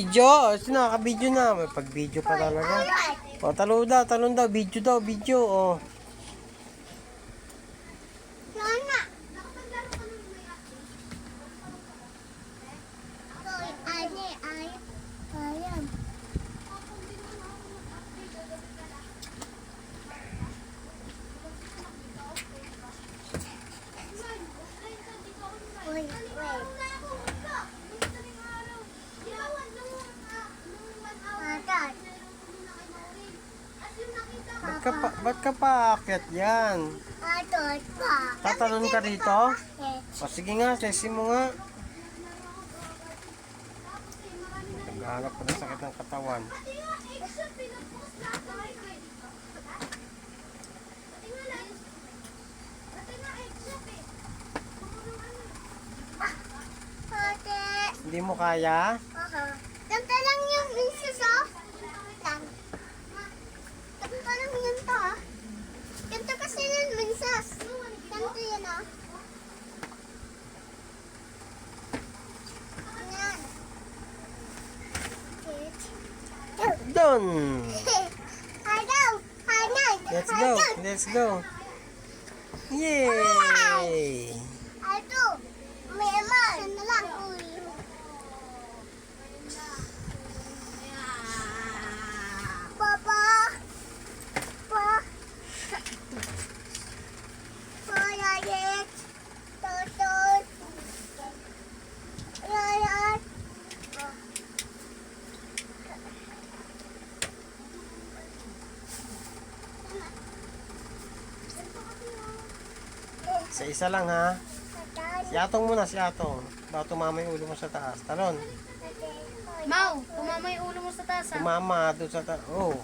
Video, sino nakaka-video na? May pag-video pa talaga. O, talo daw, talon daw, video daw, video, o. Ayam. Wait, wait. Ka pa, ba't ka pa aakyat yan? Pa. Tatalon ka rito? O, sige nga, sesi mo nga. Naghahanap ko ng sakit ng katawan. Hindi mo kaya? Aha. Ganito lang yung minsus, oh. Lang. Ganito ah. Ganito kasi yung minsus. Ganito yun, oh. Yan. Done! Hardal! Hardal! Let's go, let's go. Yay! Ito. May eman. Siya na lang, uy. Papa. Pa. Pa, yayet. Totot. Yayat. Sa isa lang ha. Si Atong muna, si Atong. Baka tumama yung ulo mo sa taas. Talon. Mau, tumama yung ulo mo sa taas ha. Tumama doon sa taas. Oh.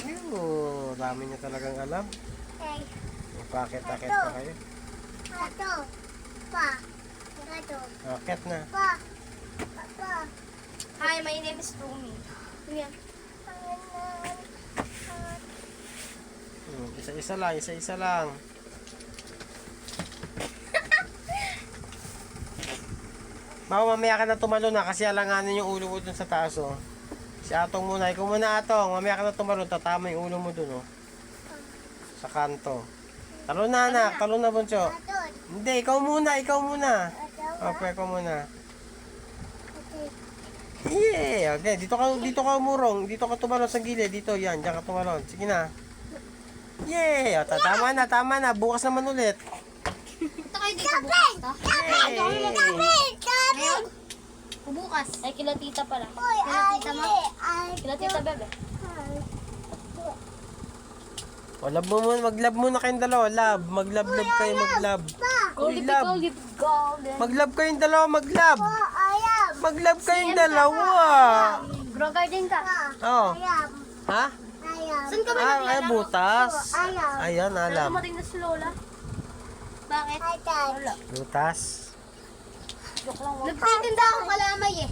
Ew, dami niya talagang alam. Hey, pakit-akit pa kayo. ato. Pa. Ato. Akit na. Pa. Pa. Hi, my name is Tumi. Yan. Isa-isa lang, isa-isa lang. Bawa mamaya ka na tumalon na kasi alanganin yung ulo mo dun sa taas oh. Si Atong muna, ikaw muna Atong. Mamaya ka na tumalon, tatama yung ulo mo dun oh. Sa kanto. Talon na anak, talon na. Ato. Hindi, ikaw muna, ikaw muna. Okay, ikaw muna. Yeah, okay. Dito ka dito ka umurong, dito ka tumalon sa gilid, dito 'yan, diyan ka tumalon. Sige na. Yeah, o, ta- tama na, tama na. Bukas naman ulit. Punta kayo dito bukas ha? Yay! Ngayon? O bukas? Ay, kila tita pala. Kila tita ma? Kila tita bebe. O, lab mo muna, mag-lab muna kayong dalawa. Lab, mag-lab-lab kayo, mag-lab. Uy, golden. Mag-lab kayong dalawa, ayam. Mag-lab kayong dalawa. Grow garden ka. Oh, Ayam. ha? Ayam. Saan ka ba Ah, ay, butas. Ayam. Ayan, Saan alam. dumating na si Lola? Bakit? Ayam. Butas. Nagtitinda akong kalamay eh.